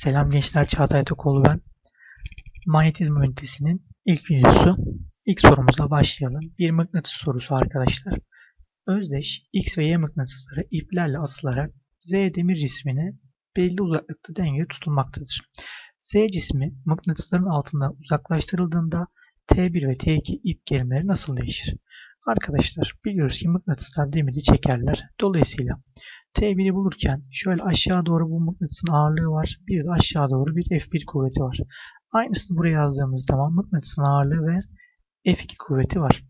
Selam gençler Çağatay Tokoğlu ben. Manyetizma ünitesinin ilk videosu. İlk sorumuzla başlayalım. Bir mıknatıs sorusu arkadaşlar. Özdeş X ve Y mıknatısları iplerle asılarak Z demir cismine belli uzaklıkta dengeli tutulmaktadır. Z cismi mıknatısların altından uzaklaştırıldığında T1 ve T2 ip gerimeleri nasıl değişir? Arkadaşlar biliyoruz ki mıknatıslar demiri çekerler. Dolayısıyla T1'i bulurken şöyle aşağı doğru bu mıknatısın ağırlığı var. Bir de aşağı doğru bir F1 kuvveti var. Aynısını buraya yazdığımız zaman mıknatısın ağırlığı ve F2 kuvveti var.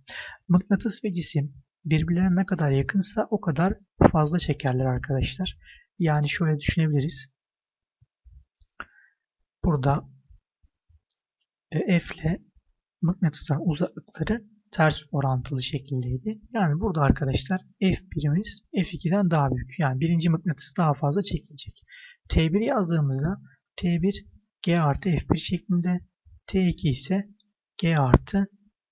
Mıknatıs ve cisim birbirlerine ne kadar yakınsa o kadar fazla çekerler arkadaşlar. Yani şöyle düşünebiliriz. Burada e, F ile mıknatısların uzaklıkları ters orantılı şekildeydi. Yani burada arkadaşlar F1'imiz F2'den daha büyük. Yani birinci mıknatıs daha fazla çekilecek. T1 yazdığımızda T1 G artı F1 şeklinde T2 ise G artı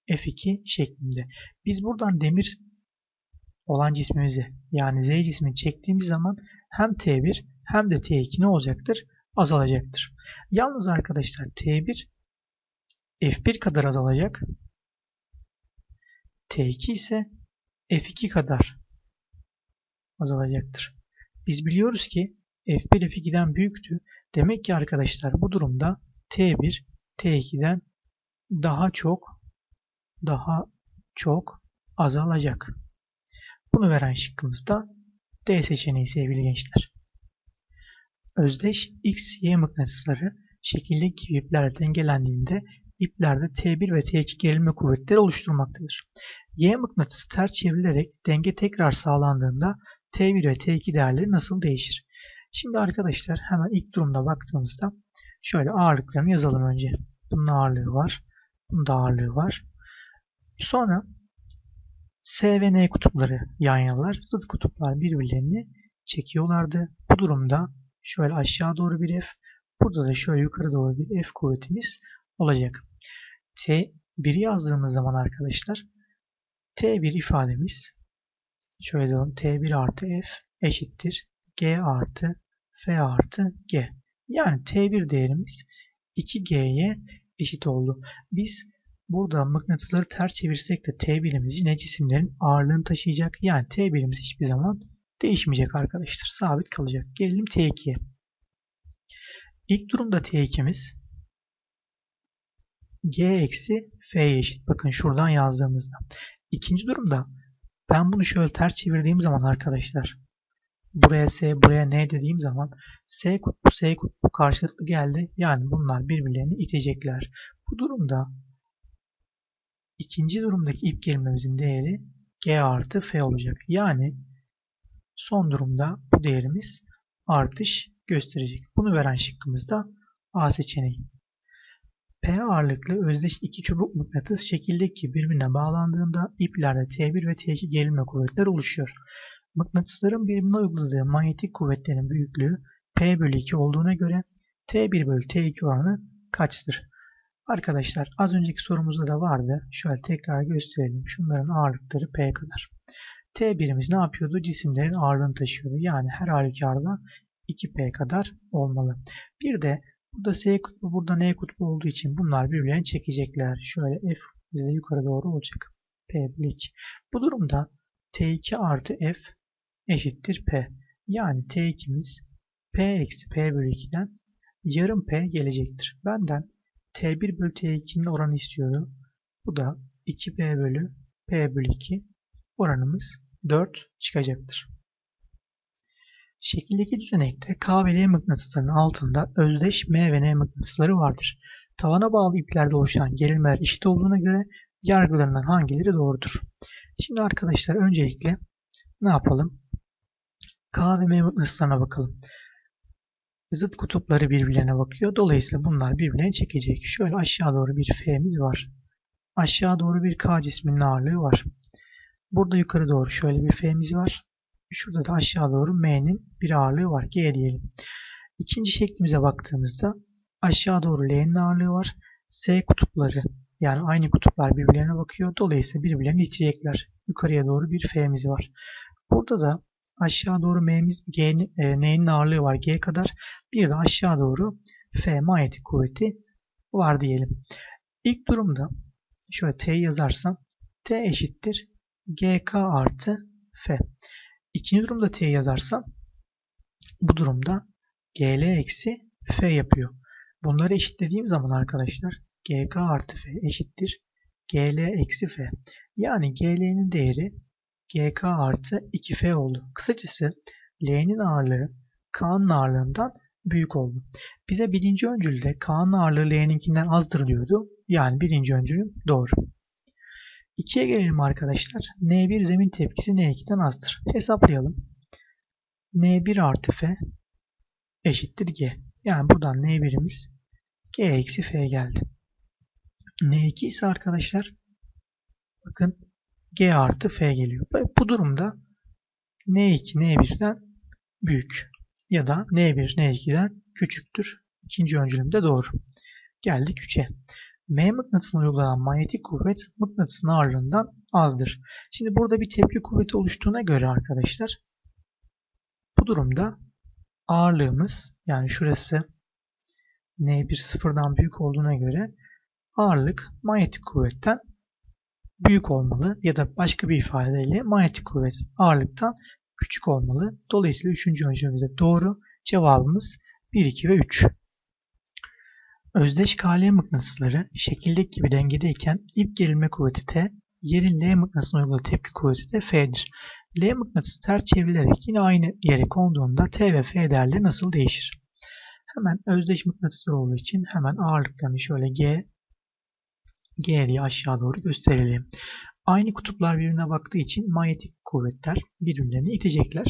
F2 şeklinde. Biz buradan demir olan cismimizi yani Z cismini çektiğimiz zaman hem T1 hem de T2 ne olacaktır? Azalacaktır. Yalnız arkadaşlar T1 F1 kadar azalacak. T2 ise F2 kadar azalacaktır. Biz biliyoruz ki F1 F2'den büyüktü. Demek ki arkadaşlar bu durumda T1 T2'den daha çok daha çok azalacak. Bunu veren şıkkımız da D seçeneği sevgili gençler. Özdeş X, Y mıknatısları şekildeki gibi iplerle dengelendiğinde iplerde T1 ve T2 gerilme kuvvetleri oluşturmaktadır. Y mıknatısı ters çevrilerek denge tekrar sağlandığında T1 ve T2 değerleri nasıl değişir? Şimdi arkadaşlar hemen ilk durumda baktığımızda şöyle ağırlıklarını yazalım önce. Bunun ağırlığı var. Bunun da ağırlığı var. Sonra S ve N kutupları yan yanalar. Zıt kutuplar birbirlerini çekiyorlardı. Bu durumda şöyle aşağı doğru bir F, burada da şöyle yukarı doğru bir F kuvvetimiz olacak. T1 yazdığımız zaman arkadaşlar T1 ifademiz şöyle yazalım. T1 artı F eşittir. G artı F artı G. Yani T1 değerimiz 2G'ye eşit oldu. Biz burada mıknatısları ters çevirsek de T1'imiz yine cisimlerin ağırlığını taşıyacak. Yani T1'imiz hiçbir zaman değişmeyecek arkadaşlar. Sabit kalacak. Gelelim T2'ye. İlk durumda T2'miz G eksi F'ye eşit. Bakın şuradan yazdığımızda. İkinci durumda ben bunu şöyle ters çevirdiğim zaman arkadaşlar buraya S, buraya N dediğim zaman S kutbu, S kutbu karşılıklı geldi. Yani bunlar birbirlerini itecekler. Bu durumda ikinci durumdaki ip gerilmemizin değeri G artı F olacak. Yani son durumda bu değerimiz artış gösterecek. Bunu veren şıkkımız da A seçeneği. P ağırlıklı özdeş iki çubuk mıknatıs şekildeki birbirine bağlandığında iplerde T1 ve T2 gerilme kuvvetleri oluşuyor. Mıknatısların birbirine uyguladığı manyetik kuvvetlerin büyüklüğü P bölü 2 olduğuna göre T1 bölü T2 oranı kaçtır? Arkadaşlar az önceki sorumuzda da vardı. Şöyle tekrar gösterelim. Şunların ağırlıkları P kadar. T1'imiz ne yapıyordu? Cisimlerin ağırlığını taşıyordu. Yani her halükarda 2P kadar olmalı. Bir de Burada S kutbu, burada N kutbu olduğu için bunlar birbirlerini çekecekler. Şöyle F bize yukarı doğru olacak. P 2. Bu durumda T2 artı F eşittir P. Yani T2'miz P eksi P bölü 2'den yarım P gelecektir. Benden T1 bölü T2'nin oranı istiyorum. Bu da 2P bölü P bölü 2 oranımız 4 çıkacaktır. Şekildeki düzenekte K ve L mıknatıslarının altında özdeş M ve N mıknatısları vardır. Tavana bağlı iplerde oluşan gerilmeler eşit olduğuna göre yargılarından hangileri doğrudur? Şimdi arkadaşlar öncelikle ne yapalım? K ve M mıknatıslarına bakalım. Zıt kutupları birbirlerine bakıyor. Dolayısıyla bunlar birbirlerini çekecek. Şöyle aşağı doğru bir F'miz var. Aşağı doğru bir K cisminin ağırlığı var. Burada yukarı doğru şöyle bir F'miz var. Şurada da aşağı doğru M'nin bir ağırlığı var. G diyelim. İkinci şeklimize baktığımızda aşağı doğru L'nin ağırlığı var. S kutupları yani aynı kutuplar birbirlerine bakıyor. Dolayısıyla birbirlerini itecekler. Yukarıya doğru bir F'miz var. Burada da aşağı doğru M'miz G'nin, e, ağırlığı var G kadar. Bir de aşağı doğru F manyetik kuvveti var diyelim. İlk durumda şöyle T yazarsam T eşittir GK artı F. İkinci durumda T yazarsam bu durumda GL eksi F yapıyor. Bunları eşitlediğim zaman arkadaşlar GK artı F eşittir GL eksi F. Yani GL'nin değeri GK artı 2F oldu. Kısacası L'nin ağırlığı K'nın ağırlığından büyük oldu. Bize birinci öncülde K'nın ağırlığı L'ninkinden azdır diyordu. Yani birinci öncülüm doğru. 2'ye gelelim arkadaşlar. N1 zemin tepkisi N2'den azdır. Hesaplayalım. N1 artı F eşittir G. Yani buradan N1'imiz G eksi F geldi. N2 ise arkadaşlar bakın G artı F geliyor. Bu durumda N2 N1'den büyük ya da N1 N2'den küçüktür. İkinci öncülüm de doğru. Geldik 3'e. M mıknatısına uygulanan manyetik kuvvet mıknatısın ağırlığından azdır. Şimdi burada bir tepki kuvveti oluştuğuna göre arkadaşlar bu durumda ağırlığımız yani şurası N1 sıfırdan büyük olduğuna göre ağırlık manyetik kuvvetten büyük olmalı ya da başka bir ifadeyle manyetik kuvvet ağırlıktan küçük olmalı. Dolayısıyla 3. öncülümüzde doğru cevabımız 1, 2 ve 3. Özdeş KL mıknatısları şekildeki gibi dengedeyken ip gerilme kuvveti T, yerin L mıknatısına uyguladığı tepki kuvveti de F'dir. L mıknatısı ters çevrilerek yine aynı yere konduğunda T ve F değerleri nasıl değişir? Hemen özdeş mıknatıslar olduğu için hemen ağırlıklarını şöyle G, G diye aşağı doğru gösterelim. Aynı kutuplar birbirine baktığı için manyetik kuvvetler birbirlerini itecekler.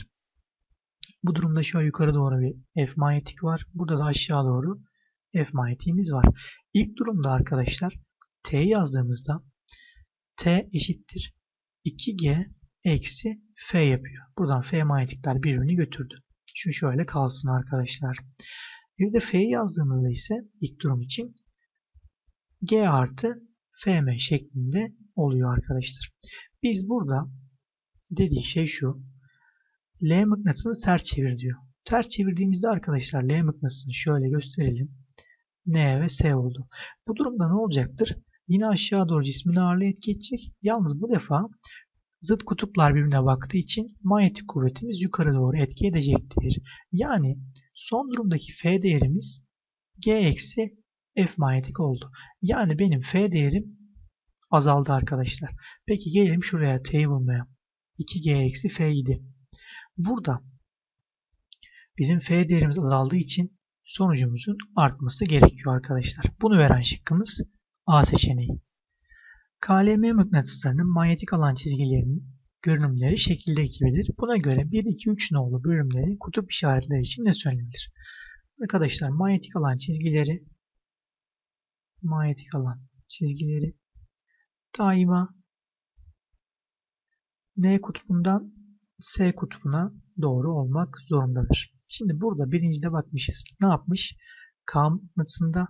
Bu durumda şöyle yukarı doğru bir F manyetik var. Burada da aşağı doğru F manyetiğimiz var. İlk durumda arkadaşlar T yazdığımızda T eşittir 2G eksi F yapıyor. Buradan F manyetikler birbirini götürdü. Şu şöyle kalsın arkadaşlar. Bir de F'yi yazdığımızda ise ilk durum için G artı FM şeklinde oluyor arkadaşlar. Biz burada dediği şey şu. L mıknatısını ters çevir diyor. Ters çevirdiğimizde arkadaşlar L mıknatısını şöyle gösterelim. N ve S oldu. Bu durumda ne olacaktır? Yine aşağı doğru cismin ağırlığı etki edecek. Yalnız bu defa zıt kutuplar birbirine baktığı için manyetik kuvvetimiz yukarı doğru etki edecektir. Yani son durumdaki F değerimiz G eksi F manyetik oldu. Yani benim F değerim azaldı arkadaşlar. Peki gelelim şuraya T'yi bulmaya. 2G eksi F idi. Burada bizim F değerimiz azaldığı için sonucumuzun artması gerekiyor arkadaşlar. Bunu veren şıkkımız A seçeneği. KLM mıknatıslarının manyetik alan çizgilerinin görünümleri şekilde gibidir. Buna göre 1, 2, 3 nolu bölümleri kutup işaretleri için ne söylenebilir? Arkadaşlar manyetik alan çizgileri manyetik alan çizgileri daima N kutbundan S kutbuna doğru olmak zorundadır. Şimdi burada birincide bakmışız. Ne yapmış? K mıknatısında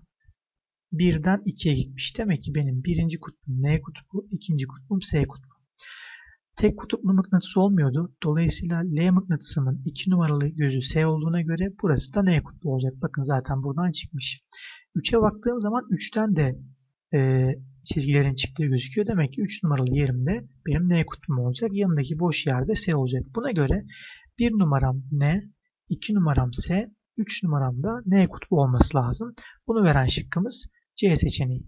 birden 2'ye gitmiş. Demek ki benim birinci kutbum N kutbu, ikinci kutbum S kutbu. Tek kutuplu mıknatıs olmuyordu. Dolayısıyla L mıknatısının 2 numaralı gözü S olduğuna göre burası da N kutbu olacak. Bakın zaten buradan çıkmış. 3'e baktığım zaman 3'ten de e, çizgilerin çıktığı gözüküyor. Demek ki 3 numaralı yerimde benim N kutbum olacak. Yanındaki boş yerde S olacak. Buna göre 1 numaram N, 2 numaram S, 3 numaramda N kutbu olması lazım. Bunu veren şıkkımız C seçeneği.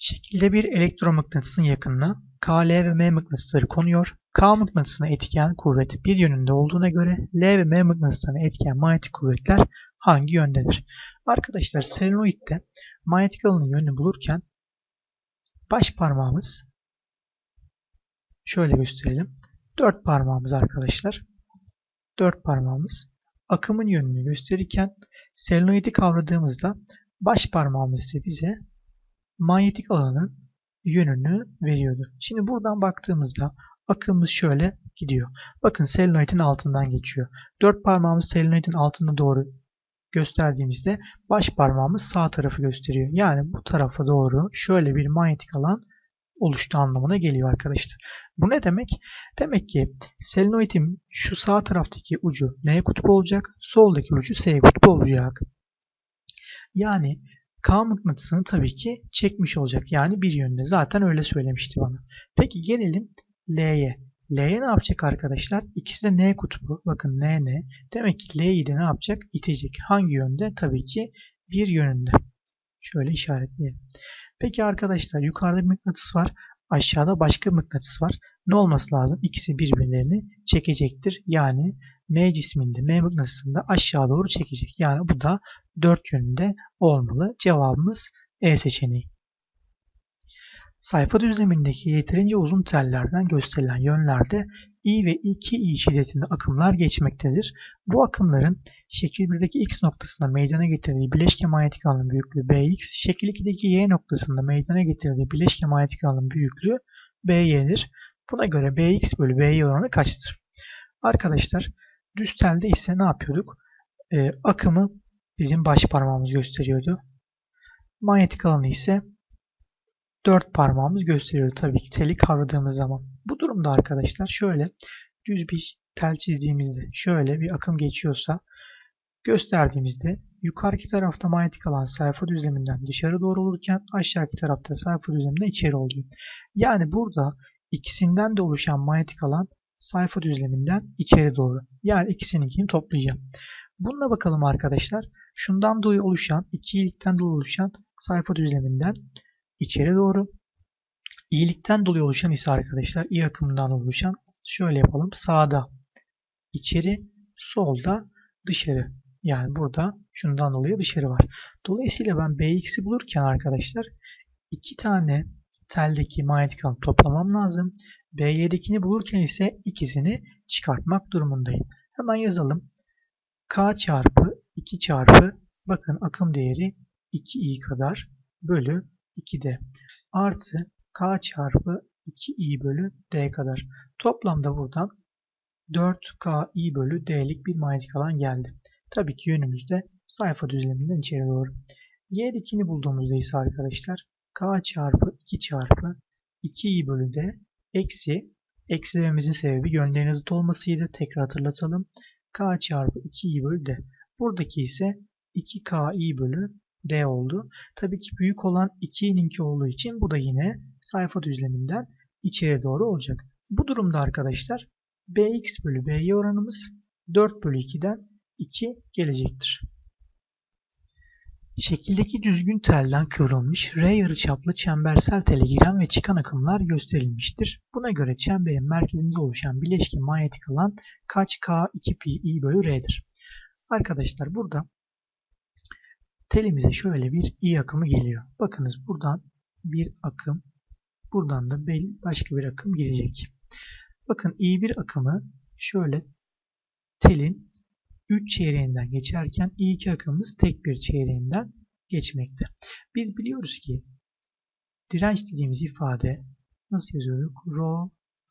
Şekilde bir elektromıknatısın yakınına K, L ve M mıknatısları konuyor. K mıknatısına etken kuvvet bir yönünde olduğuna göre L ve M mıknatıslarına etken manyetik kuvvetler hangi yöndedir? Arkadaşlar selenoidde manyetik alanın yönünü bulurken baş parmağımız şöyle gösterelim. Dört parmağımız arkadaşlar. Dört parmağımız akımın yönünü gösterirken selenoidi kavradığımızda baş parmağımız ise bize manyetik alanın yönünü veriyordu. Şimdi buradan baktığımızda akımımız şöyle gidiyor. Bakın selenoidin altından geçiyor. Dört parmağımız selenoidin altına doğru gösterdiğimizde baş parmağımız sağ tarafı gösteriyor. Yani bu tarafa doğru şöyle bir manyetik alan oluştu anlamına geliyor arkadaşlar. Bu ne demek? Demek ki selenoidin şu sağ taraftaki ucu N kutbu olacak, soldaki ucu S kutbu olacak. Yani K mıknatısını tabii ki çekmiş olacak. Yani bir yönde. Zaten öyle söylemişti bana. Peki gelelim L'ye. L'ye ne yapacak arkadaşlar? İkisi de N kutbu. Bakın N N. Demek ki L'yi de ne yapacak? İtecek. Hangi yönde? Tabii ki bir yönünde. Şöyle işaretleyelim. Peki arkadaşlar yukarıda bir mıknatıs var. Aşağıda başka mıknatıs var. Ne olması lazım? İkisi birbirlerini çekecektir. Yani M cisminde, M mıknatısında aşağı doğru çekecek. Yani bu da dört yönünde olmalı. Cevabımız E seçeneği. Sayfa düzlemindeki yeterince uzun tellerden gösterilen yönlerde I ve 2I şiddetinde akımlar geçmektedir. Bu akımların şekil 1'deki X noktasında meydana getirdiği bileşke manyetik alanın büyüklüğü Bx, şekil 2'deki Y noktasında meydana getirdiği bileşke manyetik alanın büyüklüğü By'dir. Buna göre Bx bölü By oranı kaçtır? Arkadaşlar düz telde ise ne yapıyorduk? Ee, akımı bizim baş parmağımız gösteriyordu. Manyetik alanı ise dört parmağımız gösteriyor tabii ki teli kavradığımız zaman. Bu durumda arkadaşlar şöyle düz bir tel çizdiğimizde şöyle bir akım geçiyorsa gösterdiğimizde yukarıki tarafta manyetik alan sayfa düzleminden dışarı doğru olurken aşağıki tarafta sayfa düzleminden içeri oluyor. Yani burada ikisinden de oluşan manyetik alan sayfa düzleminden içeri doğru. Yani ikisininkini toplayacağım. Bununla bakalım arkadaşlar. Şundan dolayı oluşan, iki iyilikten dolayı oluşan sayfa düzleminden içeri doğru. İyilikten dolayı oluşan ise arkadaşlar iyi akımından oluşan şöyle yapalım. Sağda içeri, solda dışarı. Yani burada şundan dolayı dışarı var. Dolayısıyla ben Bx'i bulurken arkadaşlar iki tane teldeki manyetik alan toplamam lazım. BY'dekini bulurken ise ikisini çıkartmak durumundayım. Hemen yazalım. K çarpı 2 çarpı bakın akım değeri 2i kadar bölü 2D artı K çarpı 2i bölü D kadar. Toplamda buradan 4KI bölü D'lik bir manyetik alan geldi. Tabii ki yönümüzde sayfa düzleminden içeri doğru. Y2'ni bulduğumuzda ise arkadaşlar K çarpı 2 çarpı 2i bölü D eksi eksi dememizin sebebi yönlerin zıt olmasıydı. Tekrar hatırlatalım. K çarpı 2i bölü D. Buradaki ise 2KI bölü D oldu. Tabii ki büyük olan 2'ninki olduğu için bu da yine sayfa düzleminden içeri doğru olacak. Bu durumda arkadaşlar Bx bölü By oranımız 4 bölü 2'den 2 gelecektir. Şekildeki düzgün telden kıvrılmış R yarıçaplı çembersel tele giren ve çıkan akımlar gösterilmiştir. Buna göre çemberin merkezinde oluşan bileşke manyetik alan kaç K 2 pi I bölü R'dir. Arkadaşlar burada telimize şöyle bir I akımı geliyor. Bakınız buradan bir akım, buradan da başka bir akım girecek. Bakın I1 akımı şöyle telin 3 çeyreğinden geçerken I2 akımımız tek bir çeyreğinden geçmekte. Biz biliyoruz ki direnç dediğimiz ifade nasıl yazıyorduk? Rho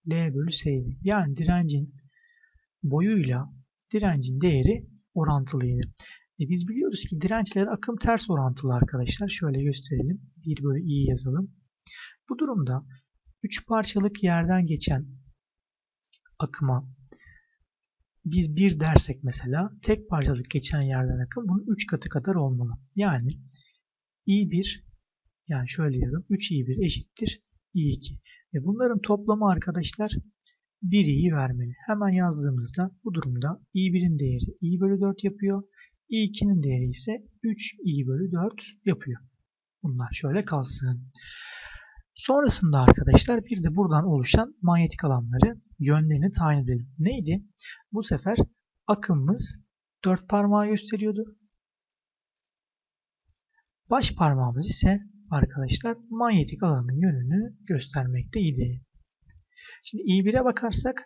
L bölü S'ydi. Yani direncin boyuyla direncin değeri orantılıydı. E biz biliyoruz ki dirençlere akım ters orantılı arkadaşlar. Şöyle gösterelim. 1 bölü i yazalım. Bu durumda 3 parçalık yerden geçen akıma biz 1 dersek mesela tek parçalık geçen yerden akım bunun 3 katı kadar olmalı. Yani i1 yani şöyle yazalım 3i1 eşittir i2. Ve bunların toplamı arkadaşlar 1i'yi vermeli. Hemen yazdığımızda bu durumda i1'in değeri i bölü 4 yapıyor. İ2'nin değeri ise 3i bölü 4 yapıyor. Bunlar şöyle kalsın. Sonrasında arkadaşlar bir de buradan oluşan manyetik alanları yönlerini tayin edelim. Neydi? Bu sefer akımımız dört parmağı gösteriyordu. Baş parmağımız ise arkadaşlar manyetik alanın yönünü göstermekteydi. Şimdi I1'e bakarsak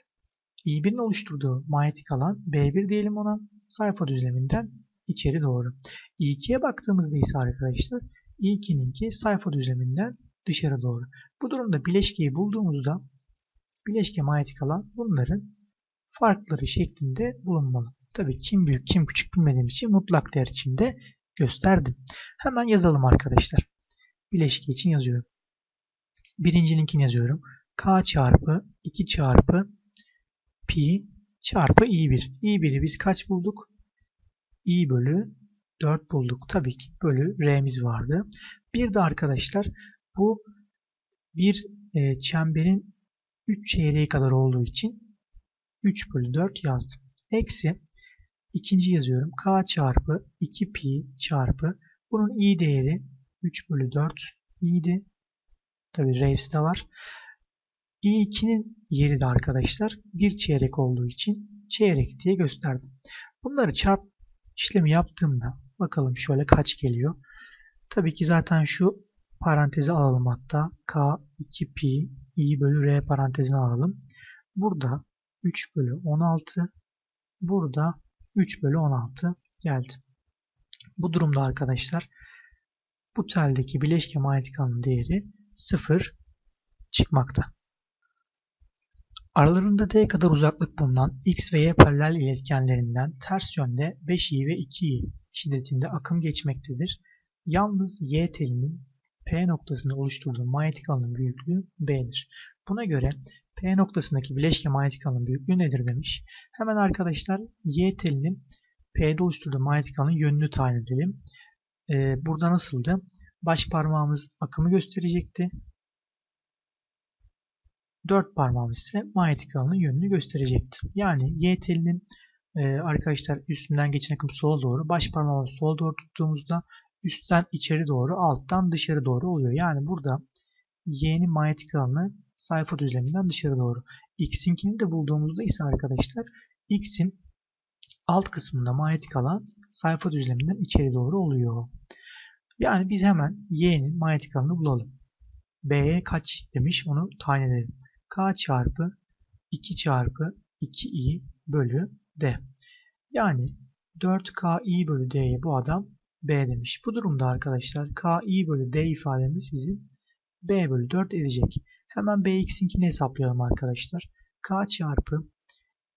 I1'in oluşturduğu manyetik alan B1 diyelim ona sayfa düzleminden içeri doğru. I2'ye baktığımızda ise arkadaşlar I2'ninki sayfa düzleminden dışarı doğru. Bu durumda bileşkeyi bulduğumuzda bileşke manyetik alan bunların farkları şeklinde bulunmalı. Tabii kim büyük kim küçük bilmediğim için mutlak değer içinde gösterdim. Hemen yazalım arkadaşlar. Bileşke için yazıyorum. Birincilinkini yazıyorum. K çarpı 2 çarpı pi çarpı i1. i1'i biz kaç bulduk? İ bölü 4 bulduk. Tabii ki bölü r'miz vardı. Bir de arkadaşlar bu bir e, çemberin 3 çeyreği kadar olduğu için 3 bölü 4 yazdım. Eksi ikinci yazıyorum. K çarpı 2 pi çarpı bunun i değeri 3 bölü 4 i'di. Tabii r'si de var. i2'nin yeri de arkadaşlar bir çeyrek olduğu için çeyrek diye gösterdim. Bunları çarp işlemi yaptığımda bakalım şöyle kaç geliyor. Tabii ki zaten şu parantezi alalım hatta. K 2 pi i bölü r parantezini alalım. Burada 3 bölü 16 burada 3 bölü 16 geldi. Bu durumda arkadaşlar bu teldeki bileşke manyetik alanın değeri 0 çıkmakta. Aralarında d kadar uzaklık bulunan x ve y paralel iletkenlerinden ters yönde 5i ve 2i şiddetinde akım geçmektedir. Yalnız y telinin P noktasında oluşturduğu manyetik alanın büyüklüğü B'dir. Buna göre P noktasındaki bileşke manyetik alanın büyüklüğü nedir demiş. Hemen arkadaşlar Y telinin P'de oluşturduğu manyetik alanın yönünü tayin edelim. Ee, burada nasıldı? Baş parmağımız akımı gösterecekti. Dört parmağımız ise manyetik alanın yönünü gösterecekti. Yani Y telinin e, arkadaşlar üstünden geçen akım sola doğru, baş parmağımızı sola doğru tuttuğumuzda üstten içeri doğru, alttan dışarı doğru oluyor. Yani burada y'nin manyetik alanı sayfa düzleminden dışarı doğru. x'inkini de bulduğumuzda ise arkadaşlar x'in alt kısmında manyetik alan sayfa düzleminden içeri doğru oluyor. Yani biz hemen y'nin manyetik alanını bulalım. b'ye kaç demiş onu tayin edelim. K çarpı 2 çarpı 2i bölü d. Yani 4ki bölü d'ye bu adam B demiş. Bu durumda arkadaşlar KI bölü D ifademiz bizim B bölü 4 edecek. Hemen Bx'inkini hesaplayalım arkadaşlar. K çarpı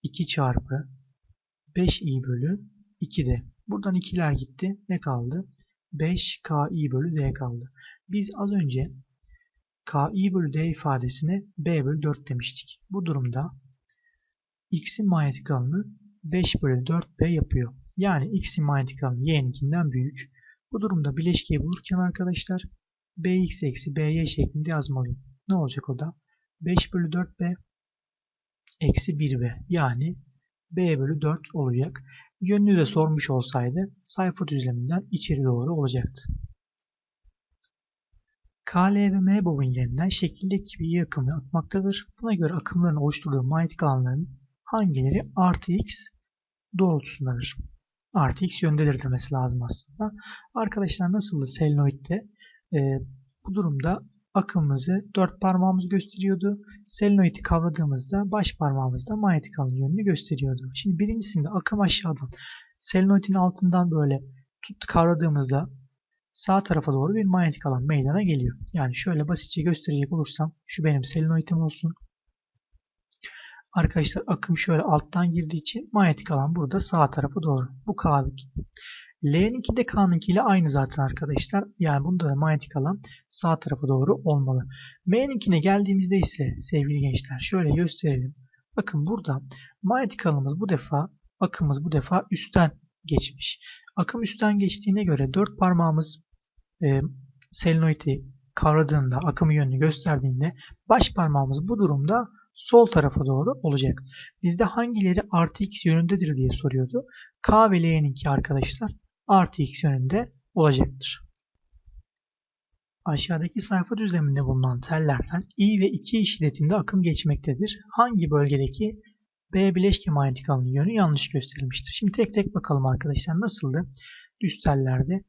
2 çarpı 5i bölü 2D. Buradan 2'ler gitti. Ne kaldı? 5ki bölü D kaldı. Biz az önce ki bölü D ifadesine B bölü 4 demiştik. Bu durumda x'in manyetik alanı 5 bölü 4b yapıyor. Yani x'in manyetik alanı y'ninkinden büyük. Bu durumda bileşkeyi bulurken arkadaşlar bx eksi by şeklinde yazmalıyım. Ne olacak o da? 5 bölü 4b eksi 1b yani b bölü 4 olacak. Yönünü de sormuş olsaydı sayfa düzleminden içeri doğru olacaktı. KL bobinlerinden şekildeki bir akımı akmaktadır. Buna göre akımların oluşturduğu manyetik alanların hangileri artı x doğrultusundadır? Artı x yöndedir demesi lazım aslında. Arkadaşlar nasıldı selenoidde? E, bu durumda akımımızı dört parmağımız gösteriyordu. Selenoidi kavradığımızda baş parmağımızda manyetik alan yönünü gösteriyordu. Şimdi birincisinde akım aşağıdan selenoidin altından böyle tut kavradığımızda sağ tarafa doğru bir manyetik alan meydana geliyor. Yani şöyle basitçe gösterecek olursam şu benim selenoidim olsun. Arkadaşlar akım şöyle alttan girdiği için manyetik alan burada sağ tarafa doğru. Bu K'lık. L'ninki de K'nınki ile aynı zaten arkadaşlar. Yani bunda da manyetik alan sağ tarafa doğru olmalı. M'ninkine geldiğimizde ise sevgili gençler şöyle gösterelim. Bakın burada manyetik alanımız bu defa akımız bu defa üstten geçmiş. Akım üstten geçtiğine göre dört parmağımız e, selenoidi kavradığında, akımı yönünü gösterdiğinde baş parmağımız bu durumda sol tarafa doğru olacak. Bizde hangileri artı x yönündedir diye soruyordu. K ve L'ninki arkadaşlar artı x yönünde olacaktır. Aşağıdaki sayfa düzleminde bulunan tellerden I ve 2 şiddetinde akım geçmektedir. Hangi bölgedeki B bileşke manyetik alanı yönü yanlış gösterilmiştir. Şimdi tek tek bakalım arkadaşlar nasıldı? Düz tellerde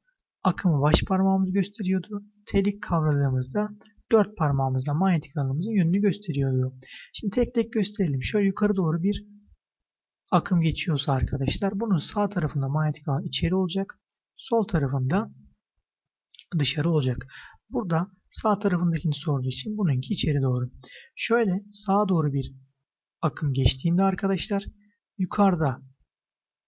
akımı baş parmağımız gösteriyordu. Telik kavradığımızda dört parmağımızla manyetik alanımızın yönünü gösteriyordu. Şimdi tek tek gösterelim. Şöyle yukarı doğru bir akım geçiyorsa arkadaşlar bunun sağ tarafında manyetik alan içeri olacak. Sol tarafında dışarı olacak. Burada sağ tarafındakini sorduğu için bununki içeri doğru. Şöyle sağa doğru bir akım geçtiğinde arkadaşlar yukarıda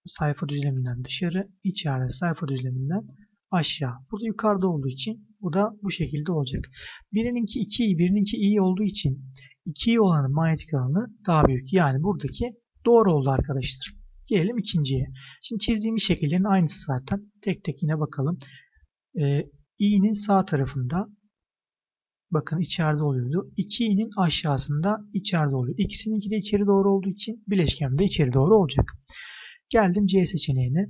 sayfa düzleminden dışarı, içeride sayfa düzleminden aşağı. Burada yukarıda olduğu için Bu da bu şekilde olacak. Birininki 2i, birininki i olduğu için 2i olanın manyetik alanı daha büyük. Yani buradaki doğru oldu arkadaşlar. Gelelim ikinciye. Şimdi çizdiğimiz şekillerin aynısı zaten. Tek tek yine bakalım. Ee, i'nin sağ tarafında bakın içeride oluyordu. 2i'nin aşağısında içeride oluyor. İkisininki de içeri doğru olduğu için bileşkem de içeri doğru olacak. Geldim C seçeneğine.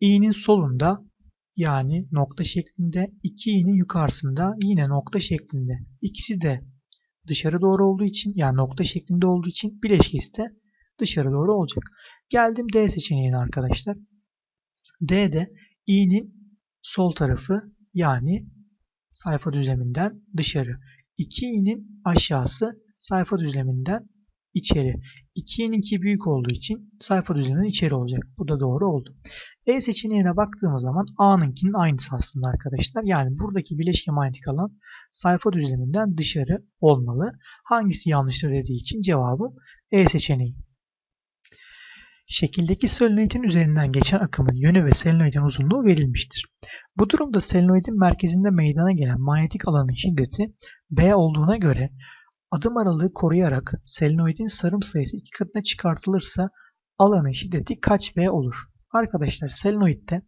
i'nin solunda yani nokta şeklinde 2i'nin yukarısında yine nokta şeklinde. İkisi de dışarı doğru olduğu için yani nokta şeklinde olduğu için bileşkesi de dışarı doğru olacak. Geldim D seçeneğine arkadaşlar. D'de i'nin sol tarafı yani sayfa düzleminden dışarı. 2i'nin aşağısı sayfa düzleminden içeri. 2'ninki büyük olduğu için sayfa düzleminden içeri olacak. Bu da doğru oldu. E seçeneğine baktığımız zaman A'nınkinin aynısı aslında arkadaşlar. Yani buradaki bileşke manyetik alan sayfa düzleminden dışarı olmalı. Hangisi yanlıştır dediği için cevabı E seçeneği. Şekildeki solenoidin üzerinden geçen akımın yönü ve solenoidin uzunluğu verilmiştir. Bu durumda solenoidin merkezinde meydana gelen manyetik alanın şiddeti B olduğuna göre adım aralığı koruyarak solenoidin sarım sayısı iki katına çıkartılırsa alanın şiddeti kaç B olur? Arkadaşlar solenoidde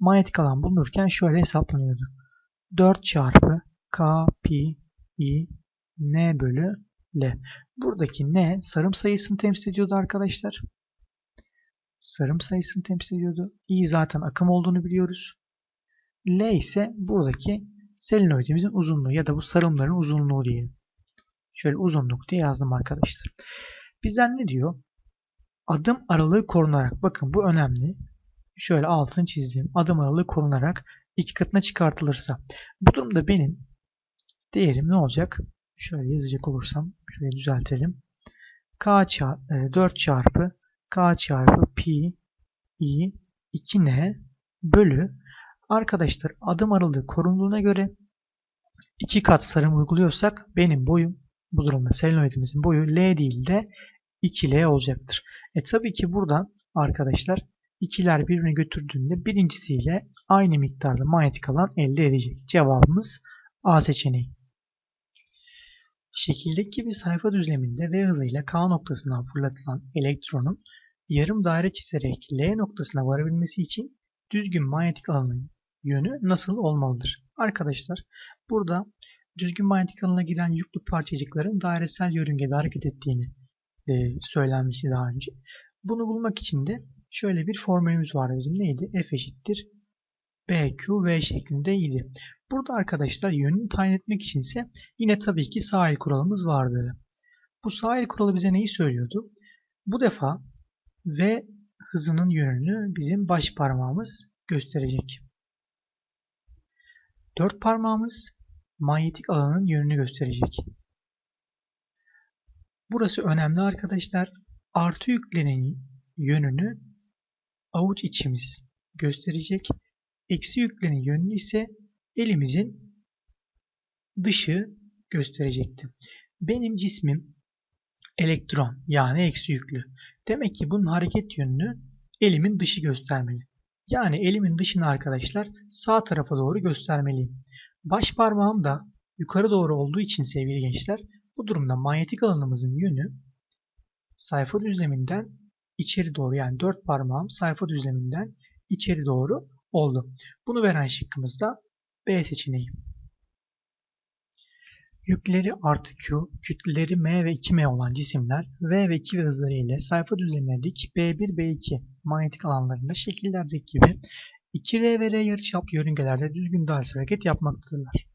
manyetik alan bulunurken şöyle hesaplanıyordu. 4 çarpı K pi i n bölü L. Buradaki n sarım sayısını temsil ediyordu arkadaşlar. Sarım sayısını temsil ediyordu. I zaten akım olduğunu biliyoruz. L ise buradaki selenoidimizin uzunluğu ya da bu sarımların uzunluğu diyelim. Şöyle uzunluk diye yazdım arkadaşlar. Bizden ne diyor? Adım aralığı korunarak. Bakın bu önemli. Şöyle altını çizdiğim adım aralığı korunarak iki katına çıkartılırsa. Bu durumda benim değerim ne olacak? Şöyle yazacak olursam şöyle düzeltelim. K çarpı, 4 çarpı K çarpı pi i 2n bölü arkadaşlar adım aralığı korunduğuna göre iki kat sarım uyguluyorsak benim boyum bu durumda selenoidimizin boyu L değil de 2L olacaktır. E tabii ki buradan arkadaşlar ikiler birbirine götürdüğünde birincisiyle aynı miktarda manyetik alan elde edecek. Cevabımız A seçeneği. Şekildeki bir sayfa düzleminde V hızıyla K noktasından fırlatılan elektronun yarım daire çizerek L noktasına varabilmesi için düzgün manyetik alanın yönü nasıl olmalıdır? Arkadaşlar burada düzgün manyetik alana giren yüklü parçacıkların dairesel yörüngede hareket ettiğini e, söylenmişti daha önce. Bunu bulmak için de şöyle bir formülümüz var bizim. Neydi? F eşittir BQV şeklindeydi. Burada arkadaşlar yönünü tayin etmek içinse yine tabii ki sahil kuralımız vardı. Bu sahil kuralı bize neyi söylüyordu? Bu defa V hızının yönünü bizim baş parmağımız gösterecek. Dört parmağımız manyetik alanın yönünü gösterecek. Burası önemli arkadaşlar. Artı yüklenin yönünü avuç içimiz gösterecek. Eksi yüklenin yönünü ise elimizin dışı gösterecekti. Benim cismim elektron yani eksi yüklü. Demek ki bunun hareket yönünü elimin dışı göstermeli. Yani elimin dışını arkadaşlar sağ tarafa doğru göstermeliyim. Baş parmağım da yukarı doğru olduğu için sevgili gençler bu durumda manyetik alanımızın yönü sayfa düzleminden içeri doğru yani dört parmağım sayfa düzleminden içeri doğru oldu. Bunu veren şıkkımız da B seçeneği. Yükleri artı Q, kütleleri M ve 2M olan cisimler V ve 2 hızları ile sayfa düzlemine dik B1, B2 manyetik alanlarında şekillerdeki gibi 2R ve R yarıçaplı yörüngelerde düzgün dairesel hareket yapmaktadırlar.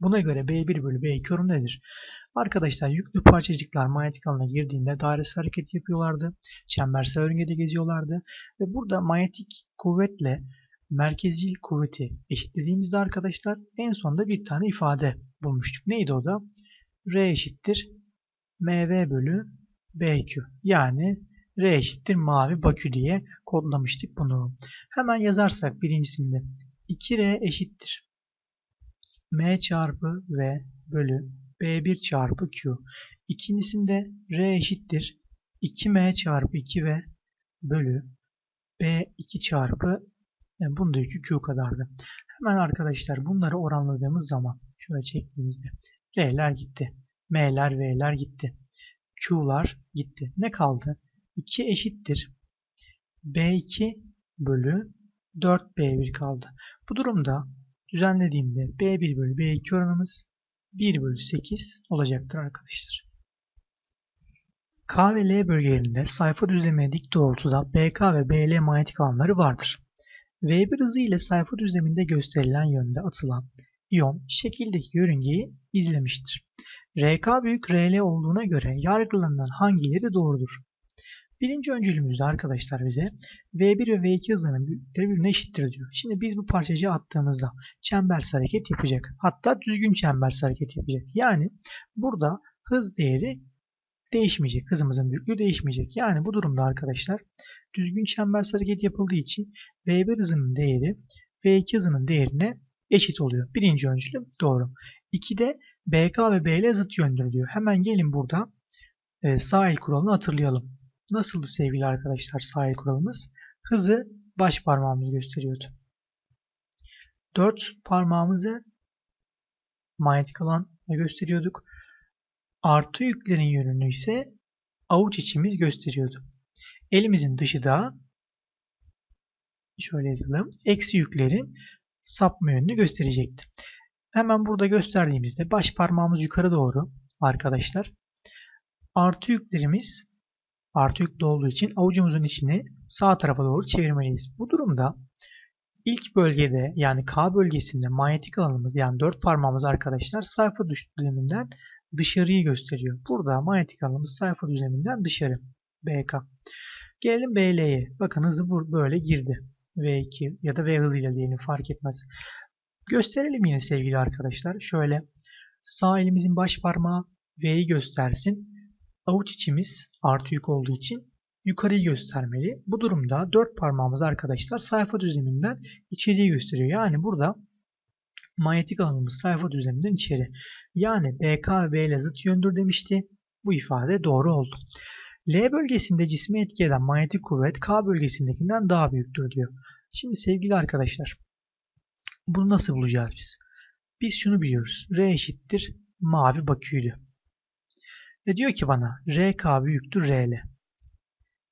Buna göre B1 bölü B2 oranı nedir? Arkadaşlar yüklü parçacıklar manyetik alana girdiğinde dairesel hareket yapıyorlardı. Çembersel yörüngede geziyorlardı. Ve burada manyetik kuvvetle merkezcil kuvveti eşitlediğimizde arkadaşlar en sonunda bir tane ifade bulmuştuk. Neydi o da? R eşittir MV bölü BQ. Yani R eşittir mavi bakü diye kodlamıştık bunu. Hemen yazarsak birincisinde 2R eşittir M çarpı V bölü B1 çarpı Q. İkincisinde R eşittir 2M çarpı 2V bölü B2 çarpı yani bunun da yükü Q kadardı. Hemen arkadaşlar bunları oranladığımız zaman şöyle çektiğimizde R'ler gitti. M'ler, V'ler gitti. Q'lar gitti. Ne kaldı? 2 eşittir. B2 bölü 4B1 kaldı. Bu durumda düzenlediğimde B1 bölü B2 oranımız 1 bölü 8 olacaktır arkadaşlar. K ve L bölgelerinde sayfa düzlemine dik doğrultuda BK ve BL manyetik alanları vardır. V1 hızı ile sayfa düzleminde gösterilen yönde atılan iyon şekildeki yörüngeyi izlemiştir. RK büyük RL olduğuna göre yargılanan hangileri doğrudur? Birinci öncülümüzde arkadaşlar bize V1 ve V2 hızlarının büyüklükleri birbirine eşittir diyor. Şimdi biz bu parçacığı attığımızda çembers hareket yapacak. Hatta düzgün çembers hareket yapacak. Yani burada hız değeri değişmeyecek. Hızımızın büyüklüğü değişmeyecek. Yani bu durumda arkadaşlar düzgün çembers hareket yapıldığı için V1 hızının değeri V2 hızının değerine eşit oluyor. Birinci öncülüm doğru. 2'de BK ve BL zıt yöndür diyor. Hemen gelin burada e, sağ el kuralını hatırlayalım. Nasıldı sevgili arkadaşlar sağ el kuralımız? Hızı baş parmağımız gösteriyordu. Dört parmağımızı manyetik alanla gösteriyorduk. Artı yüklerin yönünü ise avuç içimiz gösteriyordu. Elimizin dışı da şöyle yazalım. Eksi yüklerin sapma yönünü gösterecekti. Hemen burada gösterdiğimizde baş parmağımız yukarı doğru arkadaşlar. Artı yüklerimiz artı yüklü olduğu için avucumuzun içini sağ tarafa doğru çevirmeliyiz. Bu durumda ilk bölgede yani K bölgesinde manyetik alanımız yani dört parmağımız arkadaşlar sayfa düzleminden dışarıyı gösteriyor. Burada manyetik alanımız sayfa düzleminden dışarı. BK. Gelelim BL'ye. Bakın hızı böyle girdi. V2 ya da V hızıyla diyelim fark etmez. Gösterelim yine sevgili arkadaşlar. Şöyle sağ elimizin baş parmağı V'yi göstersin. Avuç içimiz artı yük olduğu için yukarıyı göstermeli. Bu durumda dört parmağımız arkadaşlar sayfa düzleminden içeriği gösteriyor. Yani burada manyetik alanımız sayfa düzleminden içeri. Yani BK ve B ile zıt yöndür demişti. Bu ifade doğru oldu. L bölgesinde cismi etki eden manyetik kuvvet K bölgesindekinden daha büyüktür diyor. Şimdi sevgili arkadaşlar bunu nasıl bulacağız biz? Biz şunu biliyoruz. R eşittir mavi baküydü. Ve diyor ki bana RK büyüktür RL.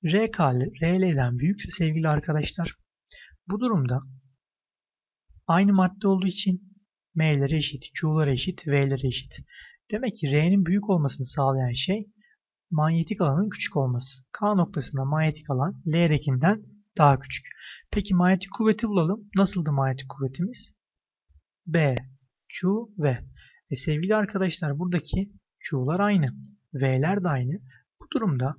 RK RL'den büyükse sevgili arkadaşlar bu durumda aynı madde olduğu için M'ler eşit, Q'lar eşit, V'ler eşit. Demek ki R'nin büyük olmasını sağlayan şey manyetik alanın küçük olması. K noktasında manyetik alan L'dekinden daha küçük. Peki manyetik kuvveti bulalım. Nasıldı manyetik kuvvetimiz? B, Q, V. E sevgili arkadaşlar buradaki Q'lar aynı. V'ler de aynı. Bu durumda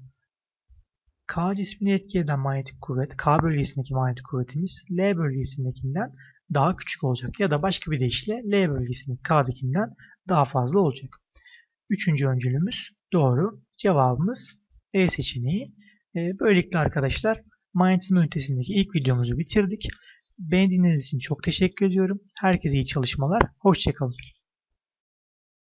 K cismini etki eden manyetik kuvvet, K bölgesindeki manyetik kuvvetimiz L bölgesindekinden daha küçük olacak. Ya da başka bir deyişle L bölgesindeki K'dakinden daha fazla olacak. Üçüncü öncülümüz doğru. Cevabımız E seçeneği. E, böylelikle arkadaşlar manyetizma ünitesindeki ilk videomuzu bitirdik. Beni dinlediğiniz için çok teşekkür ediyorum. Herkese iyi çalışmalar. Hoşçakalın.